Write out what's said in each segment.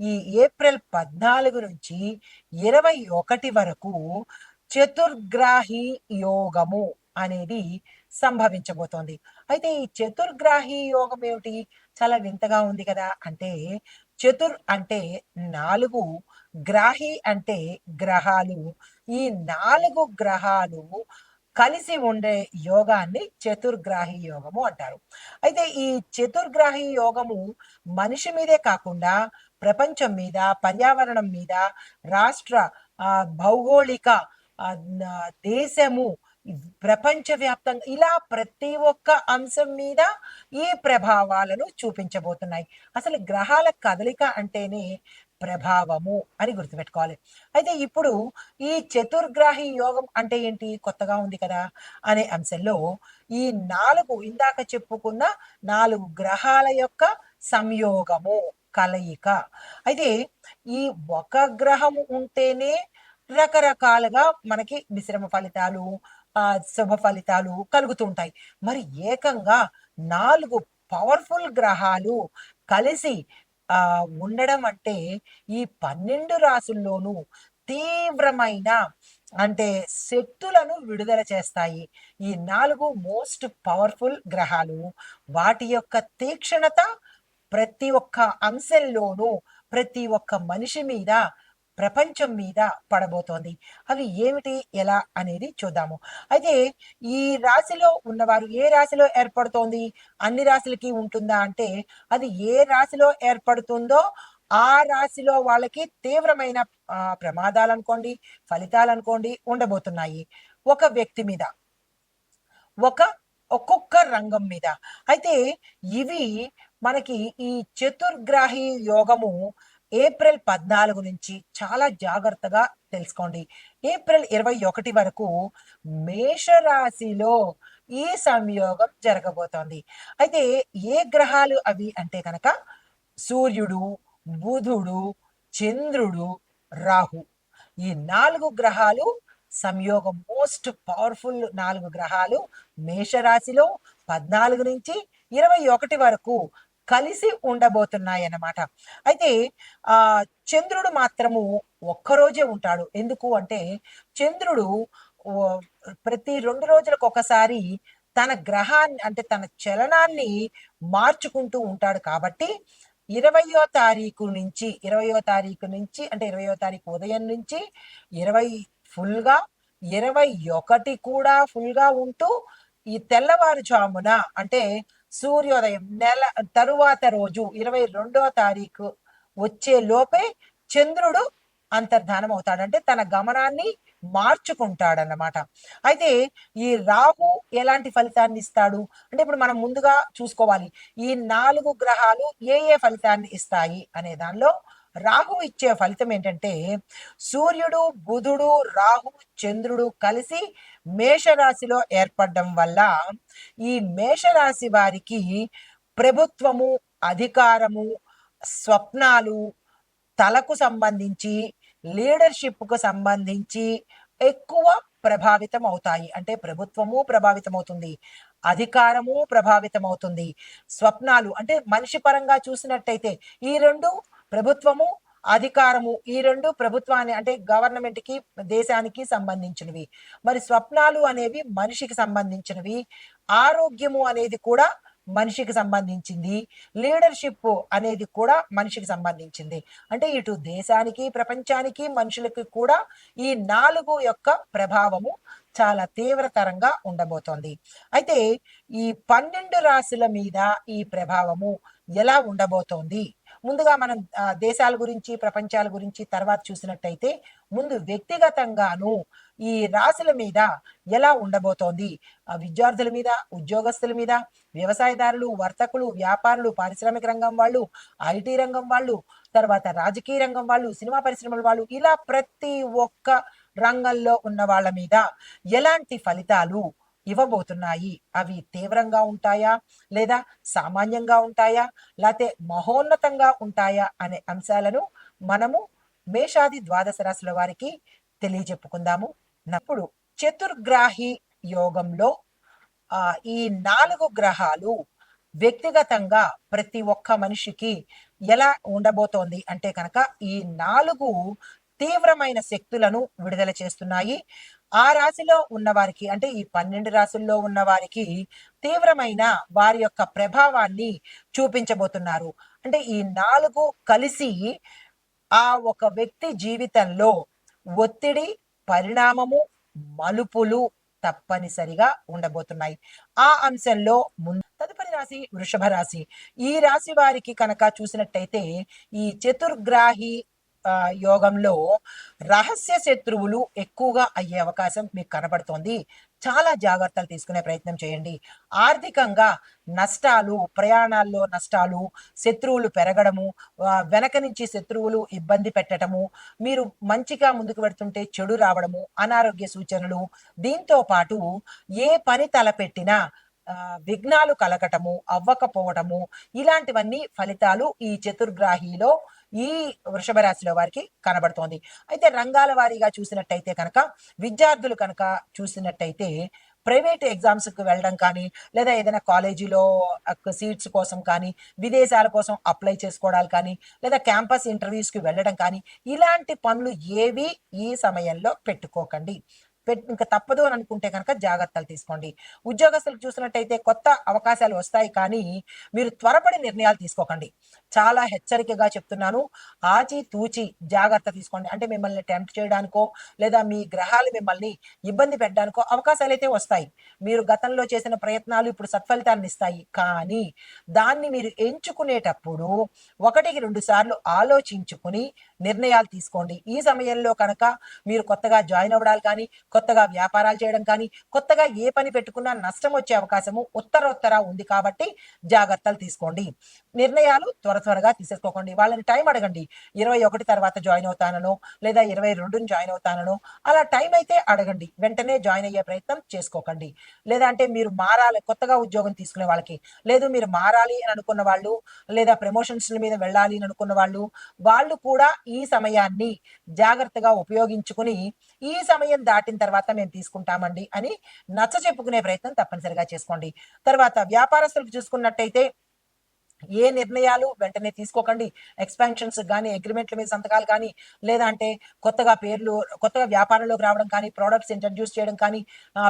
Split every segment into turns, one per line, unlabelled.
ఈ ఏప్రిల్ పద్నాలుగు నుంచి ఇరవై ఒకటి వరకు చతుర్గ్రాహి యోగము అనేది సంభవించబోతోంది. అయితే ఈ చతుర్గ్రాహి యోగం ఏమిటి? చాలా వింతగా ఉంది కదా. అంటే చతుర్ అంటే నాలుగు గ్రాహి అంటే గ్రహాలు. ఈ నాలుగు గ్రహాలు కలిసి ఉండే యోగాన్ని చతుర్గ్రాహి యోగము అంటారు. అయితే ఈ చతుర్గ్రాహి యోగము మనిషి మీదే కాకుండా ప్రపంచం మీద పర్యావరణం మీద రాష్ట్ర భౌగోళిక దేశము ప్రపంచవ్యాప్తంగా ఇలా ప్రతి ఒక్క అంశం మీద ఈ ప్రభావాలను చూపించబోతున్నాయి. అసలు గ్రహాల కదలిక అంటేనే ప్రభావము అని గుర్తుపెట్టుకోవాలి. అయితే ఇప్పుడు ఈ చతుర్గ్రాహి యోగం అంటే ఏంటి? కొత్తగా ఉంది కదా అనే అంశంలో ఈ నాలుగు ఇందాక చెప్పుకున్న నాలుగు గ్రహాల యొక్క సంయోగము. కలయిక. అయితే ఈ ఒక గ్రహం ఉంటేనే రకరకాలుగా మనకి మిశ్రమ ఫలితాలు ఆ శుభ ఫలితాలు కలుగుతుంటాయి మరి ఏకంగా నాలుగు పవర్ఫుల్ గ్రహాలు కలిసి ఆ ఉండడం అంటే ఈ పన్నెండు రాసుల్లోనూ తీవ్రమైన అంటే శక్తులను విడుదల చేస్తాయి ఈ నాలుగు మోస్ట్ పవర్ఫుల్ గ్రహాలు. వాటి యొక్క తీక్షణత ప్రతి ఒక్క అంశంలోనూ ప్రతి ఒక్క మనిషి మీద ప్రపంచం మీద పడబోతోంది. అవి ఏమిటి ఎలా అనేది చూద్దాము. అయితే ఈ రాశిలో ఉన్నవారు ఏ రాశిలో ఏర్పడుతోంది? అన్ని రాశులకి ఉంటుందా అంటే అది ఏ రాశిలో ఏర్పడుతుందో ఆ రాశిలో వాళ్ళకి తీవ్రమైన ప్రమాదాలు అనుకోండి ఫలితాలు అనుకోండి ఉండబోతున్నాయి. ఒక వ్యక్తి మీద ఒక ఒక్కొక్క రంగం మీద. అయితే ఇవి మనకి ఈ చతుర్గ్రాహి యోగము ఏప్రిల్ పద్నాలుగు నుంచి చాలా జాగ్రత్తగా తెలుసుకోండి. ఏప్రిల్ ఇరవై ఒకటి వరకు మేషరాశిలో ఈ సంయోగం జరగబోతోంది. అయితే ఏ గ్రహాలు అవి అంటే కనుక సూర్యుడు బుధుడు చంద్రుడు రాహు. ఈ నాలుగు గ్రహాలు సంయోగం మోస్ట్ పవర్ఫుల్ నాలుగు గ్రహాలు మేషరాశిలో పద్నాలుగు నుంచి ఇరవై ఒకటి వరకు కలిసి ఉండబోతున్నాయి అన్నమాట అయితే ఆ చంద్రుడు మాత్రము ఒక్కరోజే ఉంటాడు. ఎందుకు అంటే చంద్రుడు ప్రతి రెండు రోజులకు ఒకసారి తన గ్రహాన్ని అంటే తన చలనాన్ని మార్చుకుంటూ ఉంటాడు కాబట్టి ఇరవయో తారీఖు నుంచి ఇరవయో తారీఖు నుంచి అంటే ఇరవయో తారీఖు ఉదయం నుంచి ఇరవై ఫుల్గా ఇరవై ఒకటి కూడా ఫుల్గా ఉంటూ ఈ తెల్లవారుజామున అంటే సూర్యోదయం నెల తరువాత రోజు ఇరవై రెండవ తారీఖు వచ్చే లోపే చంద్రుడు అంతర్ధానం అవుతాడంటే తన గమనాన్ని మార్చుకుంటాడన్నమాట. అయితే ఈ రాహు ఎలాంటి ఫలితాన్ని ఇస్తాడు? అంటే ఇప్పుడు మనం ముందుగా చూసుకోవాలి. ఈ నాలుగు గ్రహాలు ఏ ఏ ఫలితాన్ని ఇస్తాయి అనే దానిలో రాహు ఇచ్చే ఫలితం ఏంటంటే సూర్యుడు బుధుడు రాహు చంద్రుడు కలిసి మేషరాశిలో ఏర్పడడం వల్ల ఈ మేషరాశి వారికి ప్రభుత్వము అధికారము స్వప్నాలు తలకు సంబంధించి లీడర్షిప్కు సంబంధించి ఎక్కువ ప్రభావితం అవుతాయి. అంటే ప్రభుత్వము ప్రభావితం అవుతుంది అధికారము ప్రభావితం అవుతుంది స్వప్నాలు అంటే మనిషి పరంగా చూసినట్టయితే ఈ రెండు ప్రభుత్వము అధికారము ఈ రెండు ప్రభుత్వాన్ని అంటే గవర్నమెంట్కి దేశానికి సంబంధించినవి. మరి స్వప్నాలు అనేవి మనిషికి సంబంధించినవి. ఆరోగ్యము అనేది కూడా మనిషికి సంబంధించింది. లీడర్షిప్ అనేది కూడా మనిషికి సంబంధించింది. అంటే ఇటు దేశానికి ప్రపంచానికి మనుషులకి కూడా ఈ నాలుగు యొక్క ప్రభావము చాలా తీవ్రతరంగా ఉండబోతోంది. అయితే ఈ పన్నెండు రాశుల మీద ఈ ప్రభావము ఎలా ఉండబోతోంది? ముందుగా మనం దేశాల గురించి ప్రపంచాల గురించి తర్వాత చూసినట్టయితే ముందు వ్యక్తిగతంగాను ఈ రాశుల మీద ఎలా ఉండబోతోంది? విద్యార్థుల మీద ఉద్యోగస్తుల మీద వ్యవసాయదారులు వర్తకులు వ్యాపారులు పారిశ్రామిక రంగం వాళ్ళు ఐటీ రంగం వాళ్ళు తర్వాత రాజకీయ రంగం వాళ్ళు సినిమా పరిశ్రమల వాళ్ళు ఇలా ప్రతి ఒక్క రంగంలో ఉన్న వాళ్ళ మీద ఎలాంటి ఫలితాలు ఇవ్వబోతున్నాయి. అవి తీవ్రంగా ఉంటాయా? లేదా సామాన్యంగా ఉంటాయా? లేకపోతే మహోన్నతంగా ఉంటాయా? అనే అంశాలను మనము మేషాది ద్వాదశ రాశుల వారికి తెలియజెప్పుకుందాము. నప్పుడు చతుర్గ్రాహి యోగంలో ఆ ఈ నాలుగు గ్రహాలు వ్యక్తిగతంగా ప్రతి ఒక్క మనిషికి ఎలా ఉండబోతోంది అంటే కనుక ఈ నాలుగు తీవ్రమైన శక్తులను విడుదల చేస్తున్నాయి. ఆ రాశిలో ఉన్నవారికి అంటే ఈ పన్నెండు రాశుల్లో ఉన్న వారికి తీవ్రమైన వారి యొక్క ప్రభావాన్ని చూపించబోతున్నారు. అంటే ఈ నాలుగు కలిసి ఆ ఒక వ్యక్తి జీవితంలో ఒత్తిడి పరిణామము మలుపులు తప్పనిసరిగా ఉండబోతున్నాయి. ఆ అంశంలో ముందు తదుపరి రాశి వృషభ రాశి. ఈ రాశి వారికి కనుక చూసినట్టయితే ఈ చతుర్గ్రాహి యోగంలో రహస్య శత్రువులు ఎక్కువగా అయ్యే అవకాశం మీకు కనబడుతోంది. చాలా జాగ్రత్తలు తీసుకునే ప్రయత్నం చేయండి. ఆర్థికంగా నష్టాలు ప్రయాణాల్లో నష్టాలు శత్రువులు పెరగడము వెనక నుంచి శత్రువులు ఇబ్బంది పెట్టడము మీరు మంచిగా ముందుకు పెడుతుంటే చెడు రావడము అనారోగ్య సూచనలు దీంతో పాటు ఏ పని తలపెట్టినా విఘ్నాలు కలగటము అవ్వకపోవటము ఇలాంటివన్నీ ఫలితాలు ఈ చతుర్గ్రాహిలో ఈ వృషభ రాశిలో వారికి కనబడుతోంది. అయితే రంగాల వారీగా చూసినట్టయితే కనుక విద్యార్థులు కనుక చూసినట్టయితే ప్రైవేట్ ఎగ్జామ్స్కి వెళ్ళడం కానీ లేదా ఏదైనా కాలేజీలో సీట్స్ కోసం కానీ విదేశాల కోసం అప్లై చేసుకోవడాలు కానీ లేదా క్యాంపస్ ఇంటర్వ్యూస్కి వెళ్ళడం కానీ ఇలాంటి పనులు ఏవి ఈ సమయంలో పెట్టుకోకండి. ఇంకా తప్పదు అని అనుకుంటే కనుక జాగ్రత్తలు తీసుకోండి. ఉద్యోగస్తులకు చూసినట్టయితే కొత్త అవకాశాలు వస్తాయి కానీ మీరు త్వరపడి నిర్ణయాలు తీసుకోకండి. చాలా హెచ్చరికగా చెప్తున్నాను. ఆచి తూచి జాగ్రత్త తీసుకోండి. అంటే మిమ్మల్ని టెంప్ట్ చేయడానికో లేదా మీ గ్రహాలు మిమ్మల్ని ఇబ్బంది పెట్టడానికో అవకాశాలు అయితే వస్తాయి. మీరు గతంలో చేసిన ప్రయత్నాలు ఇప్పుడు సత్ఫలితాన్ని ఇస్తాయి. కానీ దాన్ని మీరు ఎంచుకునేటప్పుడు ఒకటికి రెండు సార్లు ఆలోచించుకుని నిర్ణయాలు తీసుకోండి. ఈ సమయంలో కనుక మీరు కొత్తగా జాయిన్ అవ్వడాలు కానీ కొత్తగా వ్యాపారాలు చేయడం కానీ కొత్తగా ఏ పని పెట్టుకున్నా నష్టం వచ్చే అవకాశము ఉత్తరోత్తర ఉంది కాబట్టి జాగ్రత్తలు తీసుకోండి. నిర్ణయాలు త్వర త్వరగా తీసేసుకోకండి. వాళ్ళని టైం అడగండి. ఇరవై ఒకటి తర్వాత జాయిన్ అవుతానను లేదా ఇరవై రెండుని జాయిన్ అవుతానను అలా టైం అయితే అడగండి. వెంటనే జాయిన్ అయ్యే ప్రయత్నం చేసుకోకండి. లేదా అంటే మీరు మారాలి కొత్తగా ఉద్యోగం తీసుకునే వాళ్ళకి. లేదు మీరు మారాలి అని అనుకున్న వాళ్ళు లేదా ప్రమోషన్స్ మీద వెళ్ళాలి అని అనుకున్న వాళ్ళు వాళ్ళు కూడా ఈ సమయాన్ని జాగ్రత్తగా ఉపయోగించుకుని ఈ సమయం దాటిన తర్వాత మేము తీసుకుంటామండి అని నచ్చ చెప్పుకునే ప్రయత్నం తప్పనిసరిగా చేసుకోండి. తర్వాత వ్యాపారస్తులకు చూసుకున్నట్టయితే ఏ నిర్ణయాలు వెంటనే తీసుకోకండి. ఎక్స్పాన్షన్స్ కానీ అగ్రిమెంట్ల మీద సంతకాలు కానీ లేదా అంటే కొత్తగా పేర్లు కొత్తగా వ్యాపారంలోకి రావడం కానీ ప్రోడక్ట్స్ ఇంట్రడ్యూస్ చేయడం కానీ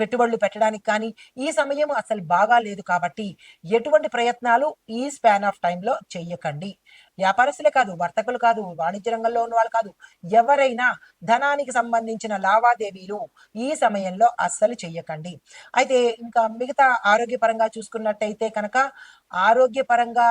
పెట్టుబడులు పెట్టడానికి కానీ ఈ సమయం అసలు బాగా లేదు కాబట్టి ఎటువంటి ప్రయత్నాలు ఈ స్పాన్ ఆఫ్ టైంలో చెయ్యకండి. వ్యాపారస్తులే కాదు వర్తకులు కాదు వాణిజ్య రంగంలో ఉన్న వాళ్ళు కాదు ఎవరైనా ధనానికి సంబంధించిన లావాదేవీలు ఈ సమయంలో అస్సలు చెయ్యకండి. అయితే ఇంకా మిగతా ఆరోగ్యపరంగా చూసుకున్నట్టయితే కనుక ఆరోగ్యపరంగా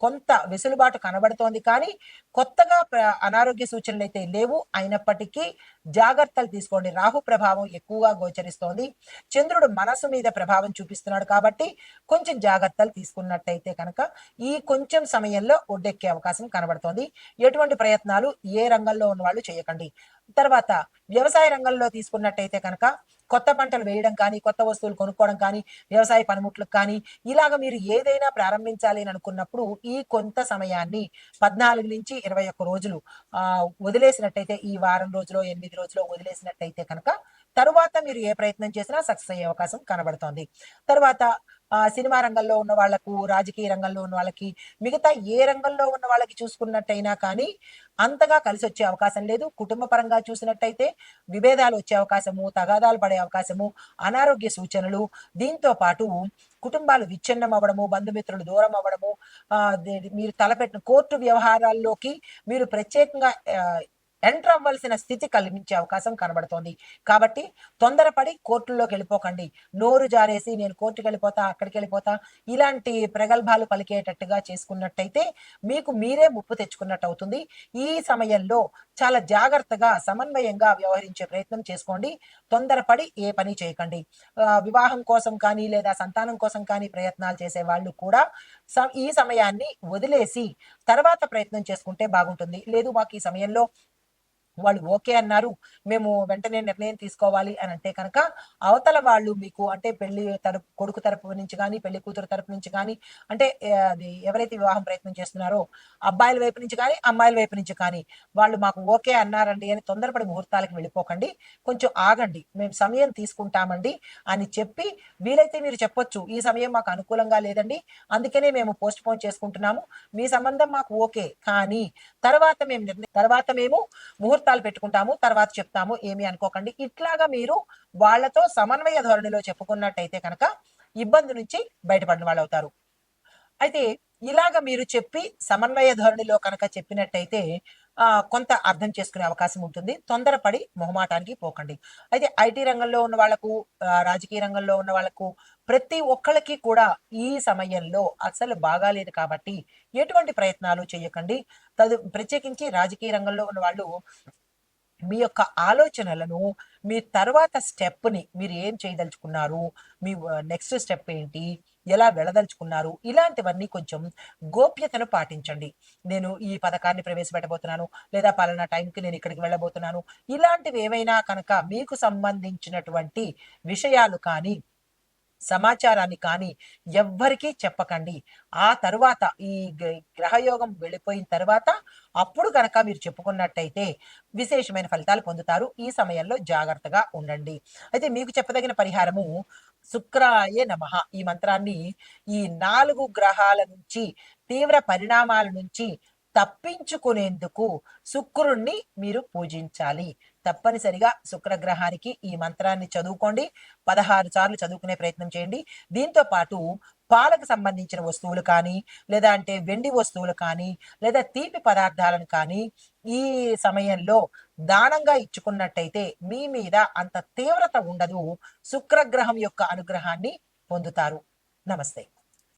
కొంత వెసులుబాటు కనబడుతోంది కానీ కొత్తగా ప్ర- అనారోగ్య సూచనలు అయితే లేవు. అయినప్పటికీ జాగ్రత్తలు తీసుకోండి. రాహు ప్రభావం ఎక్కువగా గోచరిస్తోంది. చంద్రుడు మనసు మీద ప్రభావం చూపిస్తున్నాడు కాబట్టి కొంచెం జాగ్రత్తలు తీసుకున్నట్టయితే కనుక ఈ కొంచెం సమయంలో ఒడ్డెక్కే అవకాశం కనబడుతోంది. ఎటువంటి ప్రయత్నాలు ఏ రంగంలో ఉన్న వాళ్ళు చేయకండి. తర్వాత వ్యవసాయ రంగంలో తీసుకున్నట్టయితే కనుక కొత్త పంటలు వేయడం కానీ కొత్త వస్తువులు కొనుక్కోవడం కానీ వ్యవసాయ పనిముట్లకు కానీ ఇలాగ మీరు ఏదైనా ప్రారంభించాలి అని అనుకున్నప్పుడు ఈ కొంత సమయాన్ని పద్నాలుగు నుంచి ఇరవై ఒక్క రోజులు ఆ వదిలేసినట్టయితే ఈ వారం రోజులో ఎనిమిది రోజులు వదిలేసినట్టయితే కనుక తరువాత మీరు ఏ ప్రయత్నం చేసినా సక్సెస్ అయ్యే అవకాశం కనబడుతోంది. తర్వాత సినిమా రంగంలో ఉన్న వాళ్ళకు రాజకీయ రంగంలో ఉన్న వాళ్ళకి మిగతా ఏ రంగంలో ఉన్న వాళ్ళకి చూసుకున్నట్టయినా కానీ అంతగా కలిసి వచ్చే అవకాశం లేదు. కుటుంబ పరంగా చూసినట్టయితే విభేదాలు వచ్చే అవకాశము తగాదాలు పడే అవకాశము అనారోగ్య సూచనలు దీంతో పాటు కుటుంబాలు విచ్ఛిన్నం అవ్వడము బంధుమిత్రులు దూరం అవ్వడము మీరు తలపెట్టిన కోర్టు వ్యవహారాల్లోకి మీరు ప్రత్యేకంగా ఎంటర్ అవ్వాల్సిన స్థితి కలిగించే అవకాశం కనబడుతోంది. కాబట్టి తొందరపడి కోర్టుల్లోకి వెళ్ళిపోకండి. నోరు జారేసి నేను కోర్టుకి వెళ్ళిపోతా అక్కడికి వెళ్ళిపోతా ఇలాంటి ప్రగల్భాలు పలికేటట్టుగా చేసుకున్నట్టయితే మీకు మీరే ముప్పు తెచ్చుకున్నట్టు అవుతుంది. ఈ సమయంలో చాలా జాగ్రత్తగా సమన్వయంగా వ్యవహరించే ప్రయత్నం చేసుకోండి. తొందరపడి ఏ పని చేయకండి. వివాహం కోసం కానీ లేదా సంతానం కోసం కానీ ప్రయత్నాలు చేసే వాళ్ళు కూడా ఈ సమయాన్ని వదిలేసి తర్వాత ప్రయత్నం చేసుకుంటే బాగుంటుంది. లేదు మాకు ఈ సమయంలో వాళ్ళు ఓకే అన్నారు మేము వెంటనే నిర్ణయం తీసుకోవాలి అని అంటే కనుక అవతల వాళ్ళు మీకు అంటే పెళ్ళి తరపు కొడుకు తరపు నుంచి కానీ పెళ్ళి కూతురు తరపు నుంచి కానీ అంటే అది ఎవరైతే వివాహం ప్రయత్నం చేస్తున్నారో అబ్బాయిల వైపు నుంచి కానీ అమ్మాయిల వైపు నుంచి కానీ వాళ్ళు మాకు ఓకే అన్నారండి అని తొందరపడి ముహూర్తాలకు వెళ్ళిపోకండి. కొంచెం ఆగండి. మేము సమయం తీసుకుంటామండి అని చెప్పి వీలైతే మీరు చెప్పొచ్చు. ఈ సమయం మాకు అనుకూలంగా లేదండి. అందుకనే మేము పోస్ట్ పోన్ చేసుకుంటున్నాము. మీ సంబంధం మాకు ఓకే. కానీ తర్వాత మేము నిర్ణయం తర్వాత మేము ముహూర్తం ముహూర్తాలు పెట్టుకుంటాము తర్వాత చెప్తాము ఏమి అనుకోకండి. ఇట్లాగా మీరు వాళ్ళతో సమన్వయ ధోరణిలో చెప్పుకున్నట్టయితే కనుక ఇబ్బంది నుంచి బయటపడిన వాళ్ళు అవుతారు అయితే ఇలాగ మీరు చెప్పి సమన్వయ ధోరణిలో కనుక చెప్పినట్టయితే కొంత అర్థం చేసుకునే అవకాశం ఉంటుంది. తొందరపడి మొహమాటానికి పోకండి. అయితే ఐటీ రంగంలో ఉన్న వాళ్ళకు రాజకీయ రంగంలో ఉన్న వాళ్ళకు ప్రతి ఒక్కళ్ళకి కూడా ఈ సమయంలో అసలు బాగాలేదు కాబట్టి ఎటువంటి ప్రయత్నాలు చేయకండి. తదు ప్రత్యేకించి రాజకీయ రంగంలో ఉన్న వాళ్ళు మీ యొక్క ఆలోచనలను మీ తర్వాత స్టెప్ని మీరు ఏం చేయదలుచుకున్నారు? మీ నెక్స్ట్ స్టెప్ ఏంటి? ఎలా వెళ్ళదలుచుకున్నారు ఇలాంటివన్నీ కొంచెం గోప్యతను పాటించండి. నేను ఈ పథకాన్ని ప్రవేశపెట్టబోతున్నాను లేదా పలానా టైంకి నేను ఇక్కడికి వెళ్ళబోతున్నాను. ఇలాంటివి ఏవైనా కనుక మీకు సంబంధించినటువంటి విషయాలు కానీ సమాచారాన్ని కానీ ఎవ్వరికీ చెప్పకండి. ఆ తరువాత ఈ గ్రహయోగం వెళ్ళిపోయిన తర్వాత అప్పుడు కనుక మీరు చెప్పుకున్నట్టయితే విశేషమైన ఫలితాలు పొందుతారు. ఈ సమయంలో జాగ్రత్తగా ఉండండి. అయితే మీకు చెప్పదగిన పరిహారము శుక్రాయ నమః. ఈ మంత్రాన్ని ఈ నాలుగు గ్రహాల నుంచి తీవ్ర పరిణామాల నుంచి తప్పించుకునేందుకు శుక్రుణ్ణి మీరు పూజించాలి. తప్పనిసరిగా శుక్రగ్రహానికి ఈ మంత్రాన్ని చదువుకోండి. పదహారు సార్లు చదువుకునే ప్రయత్నం చేయండి. దీంతో పాటు పాలకు సంబంధించిన వస్తువులు కానీ లేదా అంటే వెండి వస్తువులు కానీ లేదా తీపి పదార్థాలను కానీ ఈ సమయంలో దానంగా ఇచ్చుకున్నట్టయితే మీ మీద అంత తీవ్రత ఉండదు. శుక్రగ్రహం యొక్క అనుగ్రహాన్ని పొందుతారు. నమస్తే.